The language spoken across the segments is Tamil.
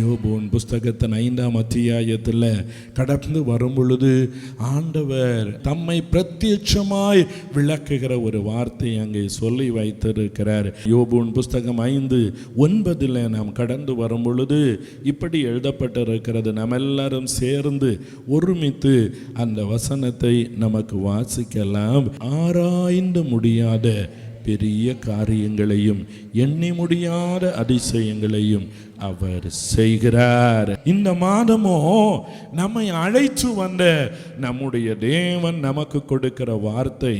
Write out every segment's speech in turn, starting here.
யோபோன் புஸ்தகத்தின் ஐந்தாம் அத்தியாயத்தில் கடந்து வரும் பொழுது ஆண்டவர் தம்மை பிரத்யட்சமாய் விளக்குகிற ஒரு வார்த்தை அங்கே சொல்லி வைத்திருக்கிறார். யோபோன் புஸ்தகம் ஐந்து ஒன்பதில் நாம் கடந்து வரும் பொழுது இப்படி எழுதப்பட்டிருக்கிறது. நம்ம எல்லாரும் சேர்ந்து ஒருமித்து அந்த வசனத்தை நமக்கு வாசிக்கலாம். ஆராய்ந்து முடியாத பெரிய காரியங்களையும் எண்ணி முடியாத அதிசயங்களையும் அவர் செய்கிறார். இந்த மாதமோ நம்மை அழைச்சு வந்த நம்முடைய தேவன் நமக்கு கொடுக்கிற வார்த்தை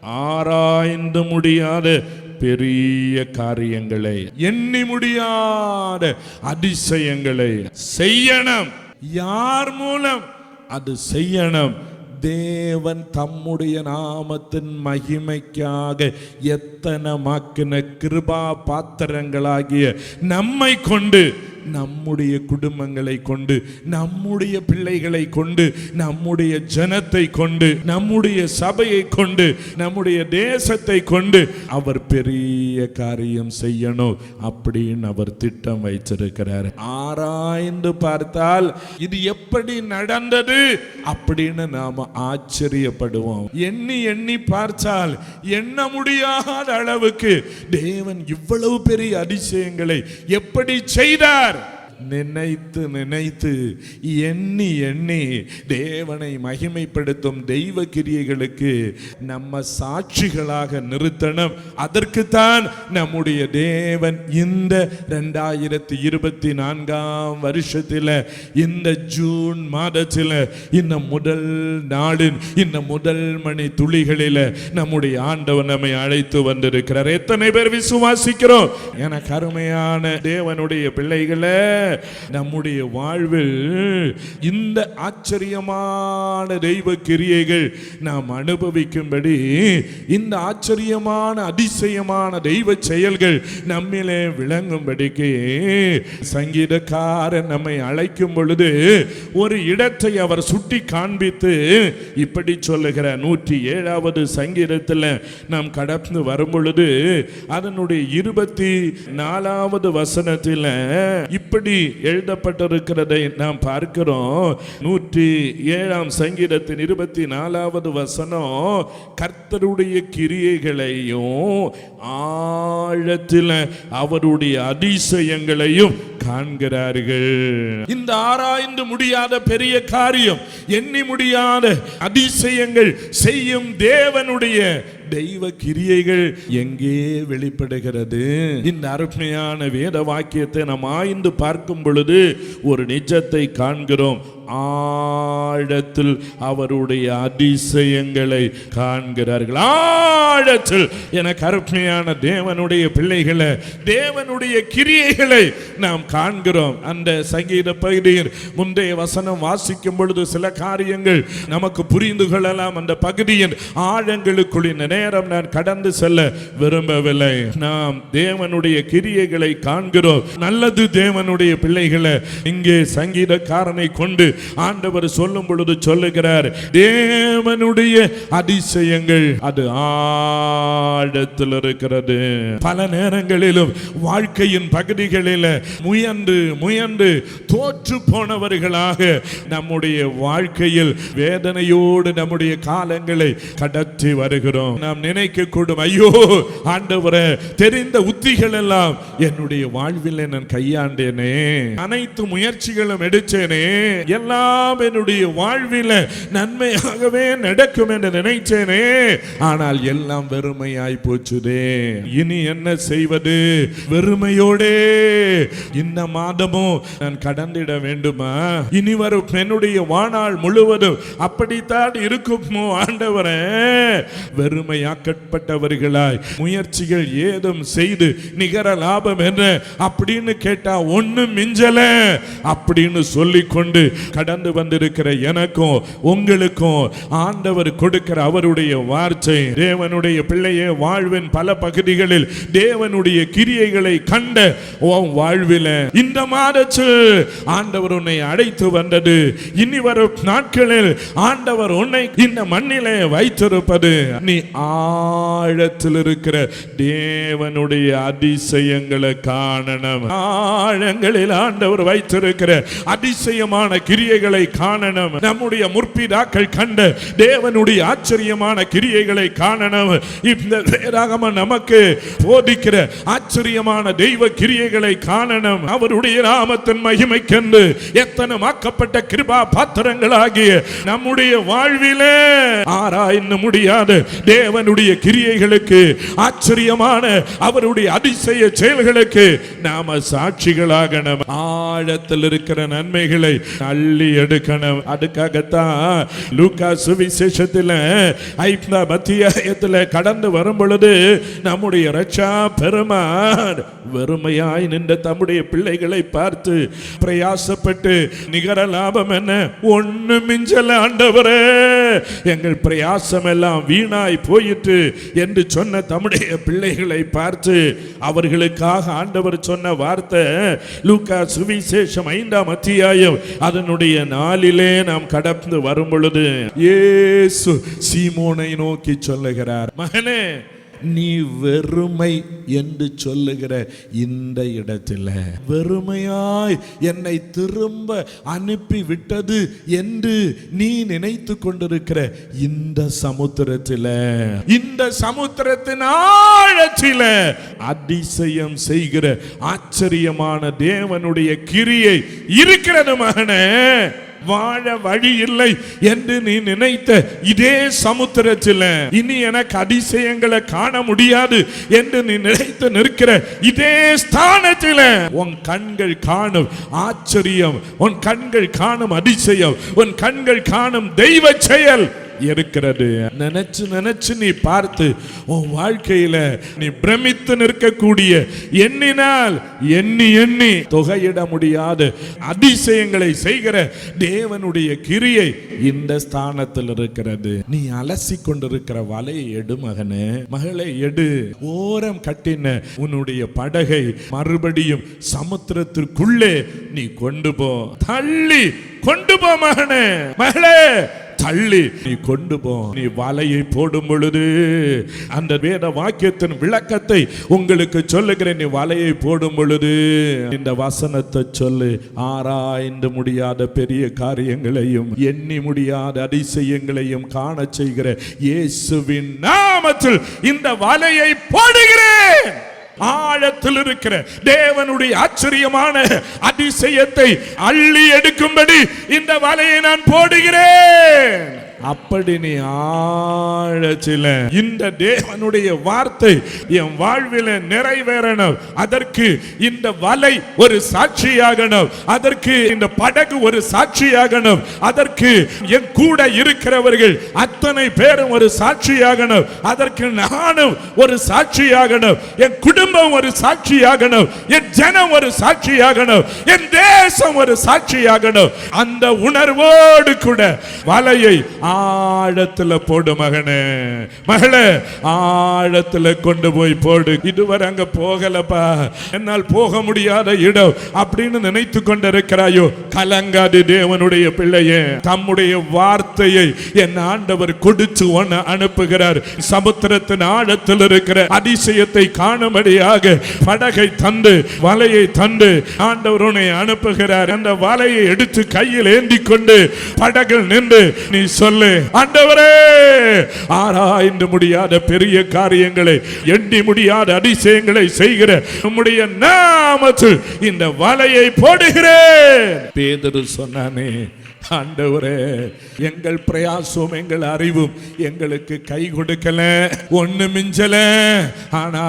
ஆராய்ந்து முடியாத பெரிய காரியங்களை எண்ணி முடியாத அதிசயங்களை செய்யணும். யார் மூலம்? அது செய்யணும். தேவன் தம்முடைய நாமத்தின் மகிமைக்காக எத்தனை மாக்கின கிருபா பாத்திரங்களாகிய நம்மை கொண்டு நம்முடைய குடும்பங்களை கொண்டு நம்முடைய பிள்ளைகளை கொண்டு நம்முடைய ஜனத்தை கொண்டு நம்முடைய சபையை கொண்டு நம்முடைய தேசத்தை கொண்டு அவர் பெரிய காரியம் செய்யணும் அப்படின்னு அவர் திட்டம் வைத்திருக்கிறார். ஆராய்ந்து பார்த்தால் இது எப்படி நடந்தது அப்படின்னு நாம ஆச்சரியப்படுவோம். எண்ணி எண்ணி பார்த்தால் எண்ண முடியாத அளவுக்கு தேவன் இவ்வளவு பெரிய அதிசயங்களை எப்படி செய்தார்? நினைத்து நினைத்து எண்ணி எண்ணி தேவனை மகிமைப்படுத்தும் தெய்வ கிரியைகளுக்கு நம்ம சாட்சிகளாக நிறுத்தணும். அதற்குத்தான் நம்முடைய தேவன் இந்த ரெண்டாயிரத்தி இருபத்தி நான்காம் வருஷத்தில் இந்த ஜூன் மாதத்தில் இந்த முதல் நாளின் இந்த முதல் மணி துளிகளில் நம்முடைய ஆண்டவன் நம்மை அழைத்து வந்திருக்கிறார். எத்தனை பேர் விசுவாசிக்கிறோம்? எனக்கு கருமையான தேவனுடைய பிள்ளைகளை நம்முடைய வாழ்வில் இந்த ஆச்சரியமான தெய்வ கிரியைகள் நாம் அனுபவிக்கும்படி இந்த ஆச்சரியமான அதிசயமான தெய்வ செயல்கள் நம்மிலே விளங்கும்படிக்கு சங்கீதக்காரன் நம்மை அழைக்கும் பொழுது ஒரு இடத்தை அவர் சுட்டி காண்பித்து இப்படி சொல்லுகிற நூற்றி ஏழாவது சங்கீதத்தில் நாம் கடந்து வரும் பொழுது அதனுடைய இருபத்தி நாலாவது வசனத்தில் இப்படி எழுதப்பட்டிருக்கிறதை நாம் பார்க்கிறோம். நூற்றி ஏழாம் சங்கீதத்தின் இருபத்தி நாலாவது வசனம் கர்த்தருடைய கிரியைகளையும் ஆழத்தில் அவருடைய அதிசயங்களையும் காண்கிறார்கள். இந்த ஆராய்ந்து முடியாத பெரிய காரியம் எண்ணி முடியாத அதிசயங்கள் செய்யும் தேவனுடைய தெய்வ கிரியைகள் எங்கே வெளிப்படுகிறது? இந்த அருமையான வேத வாக்கியத்தை நாம் ஆய்ந்து பார்க்கும் பொழுது ஒரு நிஜத்தை காண்கிறோம். ஆழத்தில் அவருடைய அதிசயங்களை காண்கிறார்கள். ஆழத்தில் என கருமையான தேவனுடைய பிள்ளைகளை தேவனுடைய கிரியைகளை நாம் காண்கிறோம். அந்த சங்கீத பகுதியில் முந்தைய வசனம் வாசிக்கும் பொழுது சில காரியங்கள் நமக்கு புரிந்து கொள்ளலாம். அந்த பகுதியின் ஆழங்களுக்குள் இந்த நேரம் நான் கடந்து செல்ல விரும்பவில்லை. நாம் தேவனுடைய கிரியைகளை காண்கிறோம். நல்லது தேவனுடைய பிள்ளைகளை இங்கே சங்கீதக்காரனை கொண்டு ஆண்டவர் சொல்லும் பொழுது சொல்லுகிறார் தேவனுடைய அதிசயங்கள் அது ஆழத்தில் இருக்கிறது. பல நேரங்களிலும் வாழ்க்கையின் பகுதிகளில் முயன்று முயன்று தோற்று போனவர்களாக நம்முடைய வாழ்க்கையில் வேதனையோடு நம்முடைய காலங்களை கடத்தி வருகிறோம். நாம் நினைக்க கூடும் ஐயோ ஆண்டவரை தெரிந்த உத்திகள் எல்லாம் என்னுடைய வாழ்வில் நான் கையாண்டேனே. அனைத்து முயற்சிகளும் எடுத்தேனே. எல்லாம் என்னுடைய வாழ்வில் நன்மையாகவே நடக்கும் என்று நினைச்சேனே ஆனால் எல்லாம் வெறுமையாய் போச்சுதே. இனி என்ன செய்வது? வெறுமையோடே. இந்த மாதமும் நான் கடந்திட வேண்டுமா? இனி வரும் என்னுடைய வாழ்நாள் முழுவதும் அப்படித்தான் இருக்குமோ ஆண்டவரே? வெறுமையாக்கப்பட்டவர்களாய் முயற்சிகள் ஏதும் செய்து நிகர லாபம் என்ன? அப்படின்னு கேட்டா ஒண்ணும் மிஞ்சல. அப்படின்னு சொல்லிக்கொண்டு கடந்து வந்திருக்கிற எனக்கும் உங்களுக்கும் ஆண்டவர் கொடுக்கிற அவருடைய வார்த்தை தேவனுடைய பிள்ளையே வாழ்வின் பல பகுதிகளில் தேவனுடைய கிரியைகளை கண்ட வாழ்வில. இந்த மாதத்தில் ஆண்டவர் உன்னை அழைத்து வந்தது. இனி வரும் நாட்களில் ஆண்டவர் உன்னை இந்த மண்ணிலே வைத்திருப்பது. நீ ஆழத்தில் இருக்கிற தேவனுடைய அதிசயங்களை காணணும். ஆழங்களில் ஆண்டவர் வைத்திருக்கிற அதிசயமான கிரியைகளை காணணும். நம்முடைய முற்பிதாக்கள் கண்ட தேவனுடைய ஆச்சரியமான கிரியைகளை காணணும். இந்த வேதாகம நமக்கு போதிக்கிற ஆச்சரியமான தெய்வ கிரியைகளை காணணும். அவருடைய நாமத்தின் மகிமைக்கென்று எத்தனை மாக்கப்பட்ட கிருபா பாத்திரங்களாகிய நம்முடைய வாழ்விலே ஆராய்ந்து முடியாத தேவனுடைய கிரியைகளுக்கு ஆச்சரியமான அவருடைய அதிசய செயல்களுக்கு நாம சாட்சிகளாக ஆழத்தில் இருக்கிற நன்மைகளை நல்ல அள்ளி எடுக்கணும். அதுக்காகத்தான் லூக்கா சுவிசேஷத்தில் ஐந்தாம் அத்தியாயத்தில் கடந்து வரும் பொழுது நம்முடைய ரட்சா பெருமான் வெறுமையாய் நின்ற தம்முடைய பிள்ளைகளை பார்த்து பிரயாசப்பட்டு நிகர லாபம் என்ன? ஒண்ணு மிஞ்சல ஆண்டவரே. எங்கள் பிரயாசம் எல்லாம் வீணாய் போயிற்று என்று சொன்ன தம்முடைய பிள்ளைகளை பார்த்து அவர்களுக்காக ஆண்டவர் சொன்ன வார்த்தை லூக்கா சுவிசேஷம் ஐந்தாம் அத்தியாயம் அதனுடைய நாளிலே நாம் கடந்து வரும் பொழுது இயேசு சீமோனை நோக்கி சொல்லுகிறார். மகனே நீ வெறுமை என்று சொல்லுகிற இந்த இடத்தில். வெறுமையாய் என்னை திரும்ப அனுப்பி விட்டது என்று நீ நினைத்து கொண்டிருக்கிற இந்த சமுத்திரத்தில். இந்த சமுத்திரத்தின் ஆழத்தில் அதிசயம் செய்கிற ஆச்சரியமான தேவனுடைய கிரியை இருக்கிறது மகனே. வாழ வழி இல்லை என்று நீ நினைத்த இதே சமுத்திரத்தில் இனி எனக்கு அதிசயங்களை காண முடியாது என்று நீ நினைத்து நிற்கிற இதே ஸ்தானத்தில் உன் கண்கள் காணும் ஆச்சரியம் உன் கண்கள் காணும் அதிசயம் உன் கண்கள் காணும் தெய்வ செயல். இருக்கிறது. நினைச்சு நினைச்சு நீ பார்த்து உன் வாழ்க்கையில நீ பிரமித்து நிற்கக்கூடிய எண்ணினால் எண்ணி எண்ணி தொகையிட முடியாத. அதிசயங்களை செய்கிற தேவனுடைய கிரியை இந்த ஸ்தானத்தில் இருக்கிறது. நீ அலசி கொண்டிருக்கிற வலையை எடு மகனே. மகளை எடு. ஓரம் கட்டின உன்னுடைய படகை மறுபடியும் சமுத்திரத்திற்குள்ளே நீ கொண்டு போ. தள்ளி கொண்டு போ மகனே. மகளே தள்ளி நீ கொண்டு போ நீ வலையை போடும் பொழுது அந்த வேத வாக்கியத்தின் விளக்கத்தை உங்களுக்கு சொல்லுகிறேன். நீ வலையை போடும் பொழுது இந்த வசனத்தை சொல்லு. ஆராய்ந்து முடியாத பெரிய காரியங்களையும் எண்ணி முடியாத அதிசயங்களையும் காண செய்கிற இயேசுவின் நாமத்தில் இந்த வலையை போடுகிறேன். ஆழத்தில் இருக்கிற தேவனுடைய ஆச்சரியமான அதிசயத்தை அள்ளி எடுக்கும்படி இந்த வலையை நான் போடுகிறேன். அப்படி நீ ஆழச்சில இந்த தேவனுடைய வார்த்தை என் வாழ்வில நிறைவேறணும். அதற்கு இந்த வலை ஒரு சாட்சியாகணும். அதற்கு இந்த படகு ஒரு சாட்சியாகணும். அதற்கு என் கூட இருக்கிறவர்கள் அத்தனை பேரும் ஒரு சாட்சியாகணும். அதற்கு நானும் ஒரு சாட்சியாகணும். என் குடும்பம் ஒரு சாட்சியாகணும். என் ஜனம் ஒரு சாட்சியாகணும். என் தேசம் ஒரு சாட்சியாகணும். அந்த உணர்வோடு கூட வலையை ஆழத்துல போடு மகனே. மகளே ஆழத்துல கொண்டு போய் போடு. இதுவரை அங்க போகலப்பா. என்னால் போக முடியாத இடம் அப்படின்னு நினைத்து கொண்டிருக்கிறாயோ கலங்காது தேவனுடைய பிள்ளையே. தம்முடைய வார்த்தையை என் ஆண்டவர் கொடுத்து ஒன்னு அனுப்புகிறார். சமுத்திரத்தின் ஆழத்தில் இருக்கிற அதிசயத்தை காணும்படியாக படகை தந்து வலையை தந்து ஆண்டவர் உன்னை அனுப்புகிறார். அந்த வலையை எடுத்து கையில் ஏந்தி கொண்டு படகில் நின்று நீ சொல்ல ஆண்டவரே ஆராய்ந்து முடியாத பெரிய காரியங்களை எண்ணி முடியாத அதிசயங்களை செய்கிற நம்முடைய நாமத்தில் இந்த வலையை போடுகிறேன். பேதரு சொன்னானே ஆண்டவரே எங்கள் பிரயாசம் எங்கள் அறிவும் எங்களுக்கு கை கொடுக்கல ஒண்ணு மிஞ்சல. ஆனா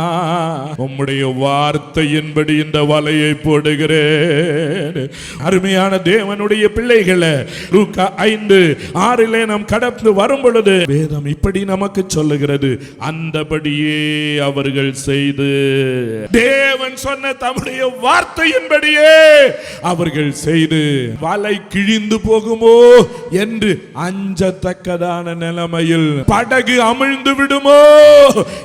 உம்முடைய வார்த்தையின்படி இந்த வலையை போடுகிறேன். அருமையான தேவனுடைய பிள்ளைகளை லூக்கா ஐந்து ஆறிலே நாம் கடந்து வரும் பொழுது வேதம் இப்படி நமக்கு சொல்லுகிறது. அந்தபடியே அவர்கள் செய்து தேவன் சொன்ன தம்முடைய வார்த்தையின்படியே அவர்கள் செய்து வலை கிழிந்து போகும் என்று அஞ்சத்தக்கதான நிலைமையில் படகு அமிழ்ந்து விடுமோ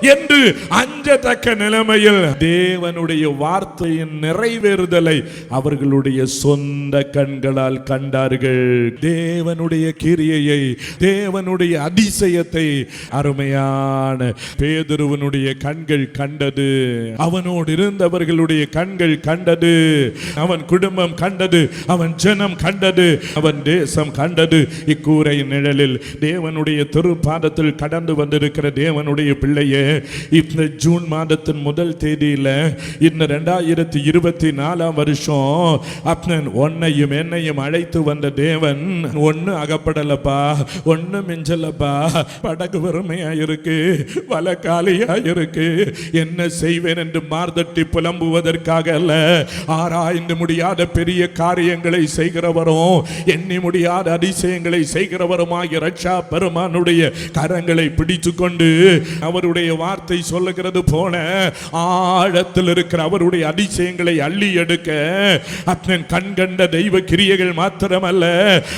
என்று அஞ்சத்தக்க நிலைமையில் தேவனுடைய வார்த்தையின் நிறைவேறுதலை அவர்களுடைய சொந்த கண்களால் கண்டார்கள். தேவனுடைய கிரியையை தேவனுடைய அதிசயத்தை அருமையான பேதுருவனுடைய கண்கள் கண்டது. அவனோடு இருந்தவர்களுடைய கண்கள் கண்டது. அவன் குடும்பம் கண்டது. அவன் ஜனம் கண்டது. அவன் தேசம் கண்டது. இக்கூரை நிழலில் தேவனுடைய திருப்பாதத்தில் கடந்து வந்திருக்கிற தேவனுடைய பிள்ளையே இந்த ஜூன் மாதத்தின் முதல் தேதியில் இந்த ரெண்டாயிரத்தி இருபத்தி நாலாம் வருஷம் அப்பன் உன்னையும் என்னையும் அழைத்து வந்த தேவன் ஒன்று அகப்படலப்பா ஒன்று மிஞ்சலப்பா படகு வறுமையா இருக்கு வல இருக்கு. என்ன செய்வேன் என்று மார்தட்டி புலம்புவதற்காக அல்ல ஆராய்ந்து முடியாத பெரிய காரியங்களை செய்கிறவரும் எண்ணி முடியாத அதிசயங்களை செய்கிறவருமாகிய ரட்சா பெருமானுடைய கரங்களை பிடித்து கொண்டு அவருடைய வார்த்தை சொல்லுகிறது போல ஆழத்தில் இருக்கிற அவருடைய அதிசயங்களை அள்ளி எடுக்க அத்தன் கண் கண்ட தெய்வ கிரியைகள் மாத்திரமல்ல.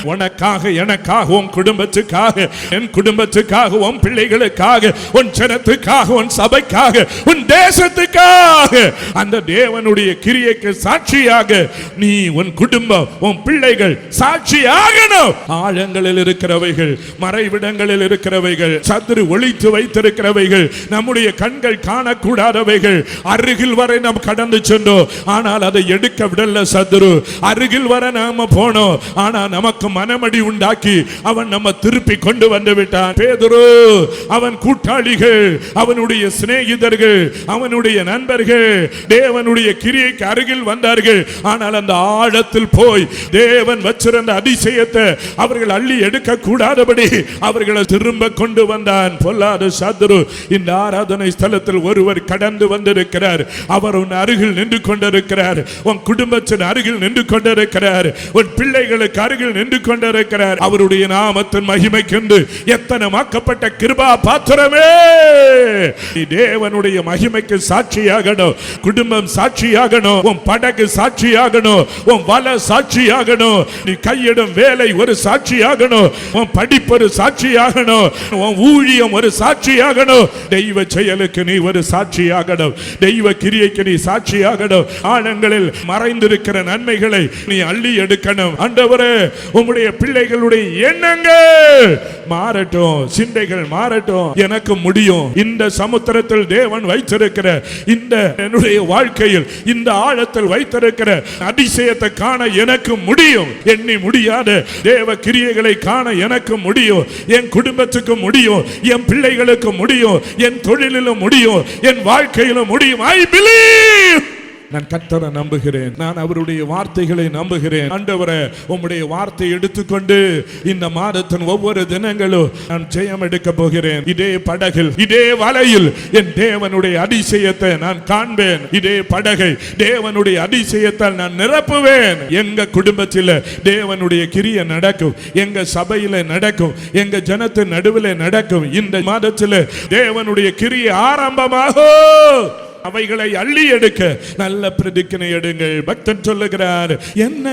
உனக்காக எனக்காக உன் குடும்பத்துக்காக என் குடும்பத்துக்காக உன் பிள்ளைகளுக்காக உன் ஜனத்துக்காக உன் சபைக்காக உன் தேசத்துக்காக அந்த தேவனுடைய கிரியைக்கு சாட்சியாக நீ உன் குடும்பம் உன் பிள்ளைகள் சாட்சியாக ஆகணும். ஆழங்களில் இருக்கிறவைகள் மறைவிடங்களில் இருக்கிறவைகள் சத்துரு ஒளித்து வைத்திருக்கிறவைகள் நம்முடைய கண்கள் காணக்கூடாதவைகள். அருகில் வரை நாம் கடந்து சென்றோம். ஆனால் அதை எடுக்க விடல சத்துரு அருகில் வர நாம போனோம். ஆனா நமக்கு மனமடி உண்டாக்கி அவன் நம்ம திருப்பி கொண்டு வந்து விட்டான். பேதுரு அவன் கூட்டாளிகள் அவனுடைய சிநேகிதர்கள் அவனுடைய நண்பர்கள் தேவனுடைய கிரியைக்கு அருகில் வந்தார்கள். ஆனால் அந்த ஆழத்தில் போய் தேவன் வச்சிருந்த அதிசயத்தை அவர்கள் அள்ளி எடுக்க கூடாதபடி அவர்களை திரும்ப கொண்டு வந்தான். பொல்லாத சத்துரு இந்த ஆராதனை ஸ்தலத்தில் ஒருவர் கடந்து வந்திருக்கிறார். அவர் உன் அருகில் நின்று கொண்டிருக்கிறார். உன் குடும்பத்தின் அருகில் நின்று கொண்டிருக்கிறார். உன் பிள்ளைகளுக்கு அருகில் நின்று கொண்டிருக்கிறார். அவருடைய நாமத்தின் மகிமைக்கென்று எத்தனை மாக்கப்பட்ட கிருபா பாத்திரமே! நீ தேவனுடைய மகிமைக்கு சாட்சியாகணும். குடும்பம் சாட்சியாகணும். உன் படகு சாட்சியாகணும். உன் வல சாட்சியாகணும். நீ கையிடும் வேலை ஒரு சாட்சியாகணும். உன் படிப்பு ஒரு சாட்சியாகணும். உன் ஊழியம் ஒரு சாட்சியாகணும். தெய்வ செயலுக்கு நீ ஒரு சாட்சியாகணும். தெய்வ கிரியைக்கு நீ சாட்சியாகணும். ஆழங்களில் மறைந்திருக்கிற நன்மைகளை நீ அள்ளி எடுக்கணும். ஆண்டவரே உம்முடைய பிள்ளைகளுடைய எண்ணங்கள் மாறட்டும். சிந்தைகள் மாறட்டும். எனக்கு முடியும். இந்த சமுத்திரத்தில் தேவன் வைத்திருக்கிற இந்த என்னுடைய வாழ்க்கையில் இந்த ஆழத்தில் வைத்திருக்கிற அதிசயத்தை காண எனக்கு முடியும். எண்ணி முடியாது தேவ கிரியைகளை காண எனக்கு முடியும். என் குடும்பத்துக்கு முடியும். என் பிள்ளைகளுக்கு முடியும். என் தொழிலிலும் முடியும். என் வாழ்க்கையிலும் முடியும். ஐ பிலீவ் நான் கத்தரை நம்புகிறேன். நான் அவருடைய வார்த்தைகளை நம்புகிறேன். ஆண்டவரை உம்முடைய வார்த்தை எடுத்துக்கொண்டு இந்த மாதத்தின் ஒவ்வொரு தினங்களும் நான் ஜெயம் எடுக்க போகிறேன். இதே படகில் இதே வலையில் என் தேவனுடைய அதிசயத்தை நான் காண்பேன். இதே படகை தேவனுடைய அதிசயத்தால் நான் நிரப்புவேன். எங்க குடும்பத்தில் தேவனுடைய கிரிய நடக்கும் எங்க சபையில நடக்கும் எங்க ஜனத்தின் நடுவில் நடக்கும். இந்த மாதத்தில் தேவனுடைய கிரிய ஆரம்பமாகும் அவைகளை அள்ளி எடுக்க நல்ல பிரதிக்கனை எடுங்கள். பக்தன் சொல்லுகிறார் என்ன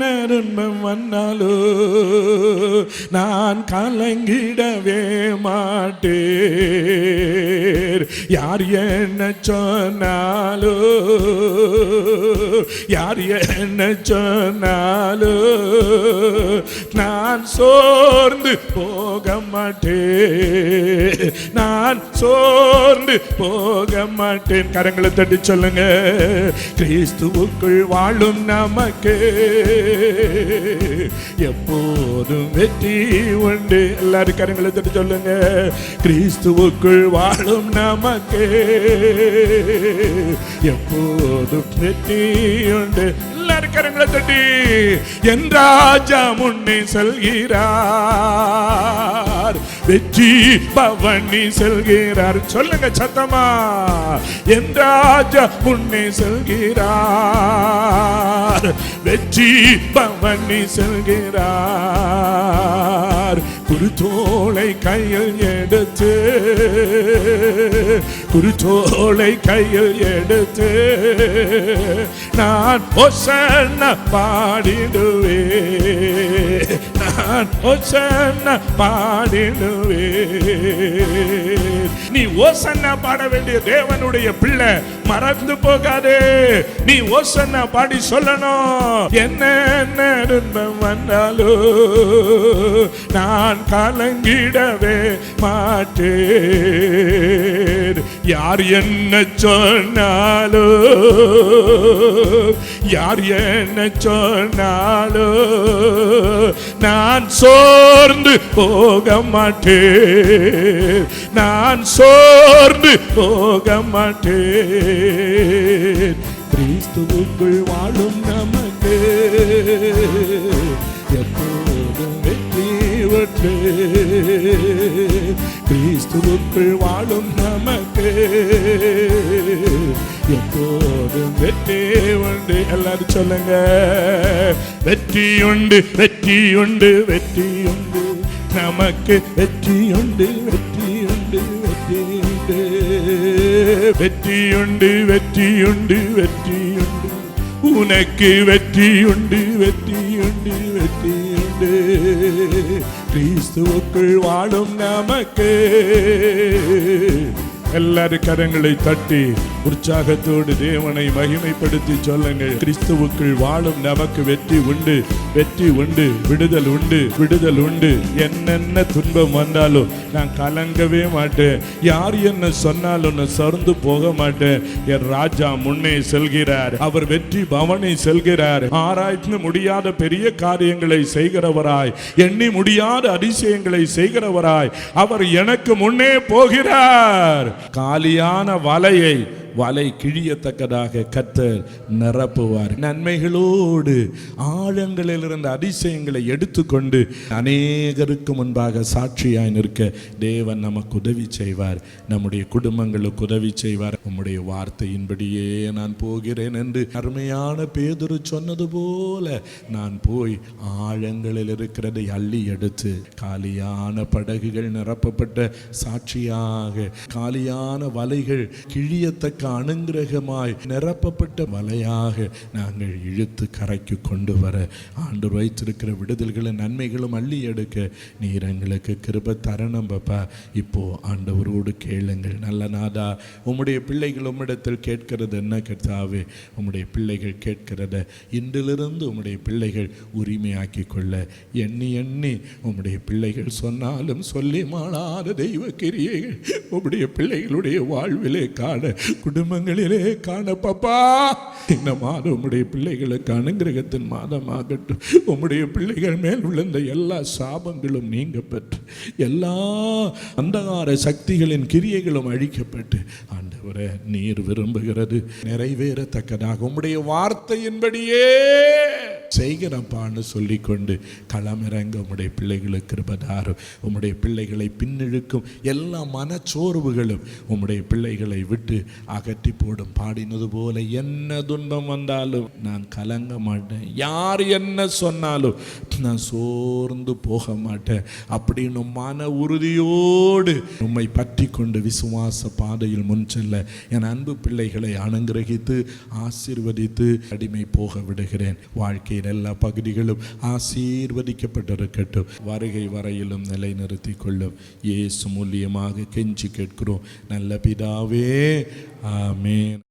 நன்மம் வந்தாலோ நான் கலங்கிடவே மாட்டேன். யார் என்ன சொன்னாலோ யார் என்ன சொன்னாலோ நான் சோர்ந்து போக மாட்டேன். நான் சோர்ந்து போக மாட்டேன். கரங்களை தட்டி சொல்லுங்க. கிறிஸ்துவுக்குள் வாழும் நமக்கு எப்போதும் வெற்றி உண்டு. எல்லாரும் கரங்களை தட்டி சொல்லுங்க. கிறிஸ்துவுக்குள் வாழும் நமக்கு எப்போதும் வெற்றி உண்டு. எல்லாரும் கரங்களை தட்டி என் ராஜா முன்னே செல்கிறார். வெற்றி பவனி செல்கிறார். சொல்லுங்க சத்தமா. என் ராஜா முன்னே செல்கிறார். வெற்றி பவனி செல்கிறார். குருத்தோலை கையில் எடுத்து குருத்தோலை கையில் எடுத்து நான் ஒசன்ன பாடிடுவே நான் ஓசன்னா பாடிடுவே நீ ஓசன்னா பாட வேண்டிய தேவனுடைய பிள்ளை மறந்து போகாதே. நீ ஓசன்னா பாடி சொல்லணும். என்ன துன்பம் வந்தாலோ நான் கலங்கிடவே மாட்டேன். யார் என்ன சொன்னாலோ யார் என்ன சொன்னாலோ நான் சோர்ந்து போக மாட்டேன். நான் நான் சோர்ந்து போக மாட்டேன் கிறிஸ்துவுக்குள் வாழும் நமக்கு எப்போதும் வெற்றி உண்டு. கிறிஸ்துவுக்குள் வாழும் நமக்கு எப்போதும் வெற்றி உண்டு. எல்லாரும் சொல்லுங்க. வெற்றி உண்டு வெற்றி உண்டு வெற்றி உண்டு. நமக்கு வெற்றி உண்டு வெற்றி உண்டு. வெற்றியுண்டு வெற்றியுண்டு வெற்றியுண்டு. உனக்கு வெற்றியுண்டு வெற்றியுண்டு வெற்றியுண்டு. கிறிஸ்துவுக்குள் வாழும் நமக்கு. எல்லாரும் கரங்களை தட்டி உற்சாகத்தோடு தேவனை மகிமைப்படுத்தி சொல்லுங்கள். கிறிஸ்துவுக்குள் வாழும் நமக்கு வெற்றி உண்டு. வெற்றி உண்டு. விடுதல் உண்டு. விடுதல் உண்டு. என்னென்ன துன்பம் வந்தாலும் நான் கலங்கவே மாட்டேன். யார் என்ன சொன்னாலும் நான் சர்ந்து போக மாட்டேன். என் ராஜா முன்னே செல்கிறார். அவர் வெற்றி பவனை செல்கிறார். ஆராய்ந்து முடியாத பெரிய காரியங்களை செய்கிறவராய். எண்ணி முடியாத அதிசயங்களை செய்கிறவராய். அவர் எனக்கு முன்னே போகிறார். காலியான வலையை வலை கிழியத்தக்கதாக கத்தர் நிரப்புவார். நன்மைகளோடு ஆழங்களில் இருந்த அதிசயங்களை எடுத்துக்கொண்டு அநேகருக்கு முன்பாக சாட்சியாய் நிற்க தேவன் நமக்கு உதவி செய்வார். நம்முடைய குடும்பங்களுக்கு உதவி செய்வார். நம்முடைய வார்த்தையின்படியே நான் போகிறேன் என்று அருமையான பேதுரு சொன்னது போல நான் போய் ஆழங்களில் இருக்கிறதை அள்ளி எடுத்து காலியான படகுகள் நிரப்பப்பட்ட சாட்சியாக காலியான வலைகள் கிழியத்தக்க அனுங்கிரகமாய் நிரப்பப்பட்ட வலையாக நாங்கள் இழுத்து கரைக்கு கொண்டு வர ஆண்டு வைத்திருக்கிற விடுதல்களும் நன்மைகளும் அள்ளி எடுக்க நீர் எங்களுக்கு கிருப தரணும் பாப்பா. இப்போ ஆண்டவரோடு கேளுங்கள். நல்ல நாதா உம்முடைய பிள்ளைகள் உம்மிடத்தில் கேட்கிறது என்ன கர்த்தாவே? உம்முடைய பிள்ளைகள் கேட்கிறத இன்றிலிருந்து உம்முடைய பிள்ளைகள் உரிமையாக்கி கொள்ள எண்ணி எண்ணி உம்முடைய பிள்ளைகள் சொன்னாலும் சொல்லி மாளாத தெய்வ கிரியைகள் உம்முடைய பிள்ளைகளுடைய வாழ்விலே காண குடும்பங்களிலே காண பாப்பா. இந்த மாதம் உம்முடைய பிள்ளைகளுக்கு அனுகிரகத்தின் மாதமாகட்டும். உம்முடைய பிள்ளைகள் மேல் விழுந்த எல்லா சாபங்களும் நீங்க பெற்று எல்லா அந்தகார சக்திகளின் கிரியைகளும் அழிக்கப்பட்டு ஆண்டவரே நீர் விரும்புகிறது. நிறைவேறத்தக்கதாக உம்முடைய வார்த்தையின்படியே செய்கிறப்பான்னு சொல்லிக்கொண்டு களமிறங்க உம்முடைய பிள்ளைகளுக்கு கிருபதாரும். உம்முடைய பிள்ளைகளை பின்னிழுக்கும் எல்லா மனச்சோர்வுகளும் உம்முடைய பிள்ளைகளை விட்டு அகற்றி போடும் பாடினது போல என்ன துன்பம் வந்தாலும் நான் கலங்க மாட்டேன். யார் என்ன சொன்னாலும் நான் சோர்ந்து போக மாட்டேன். அப்படின்னு மன உறுதியோடு உண்மை பற்றி கொண்டு விசுவாச பாதையில் முன் செல்ல என் அன்பு பிள்ளைகளை அனுகிரகித்து ஆசீர்வதித்து அடிமை போக விடுகிறேன். வாழ்க்கையின் எல்லா பகுதிகளும் ஆசீர்வதிக்கப்பட்டிருக்கட்டும். வருகை வரையிலும் நிலைநிறுத்தி கொள்ளும். இயேசு மூலியமாக கெஞ்சி கேட்கிறோம். நல்ல பிதாவே Amém.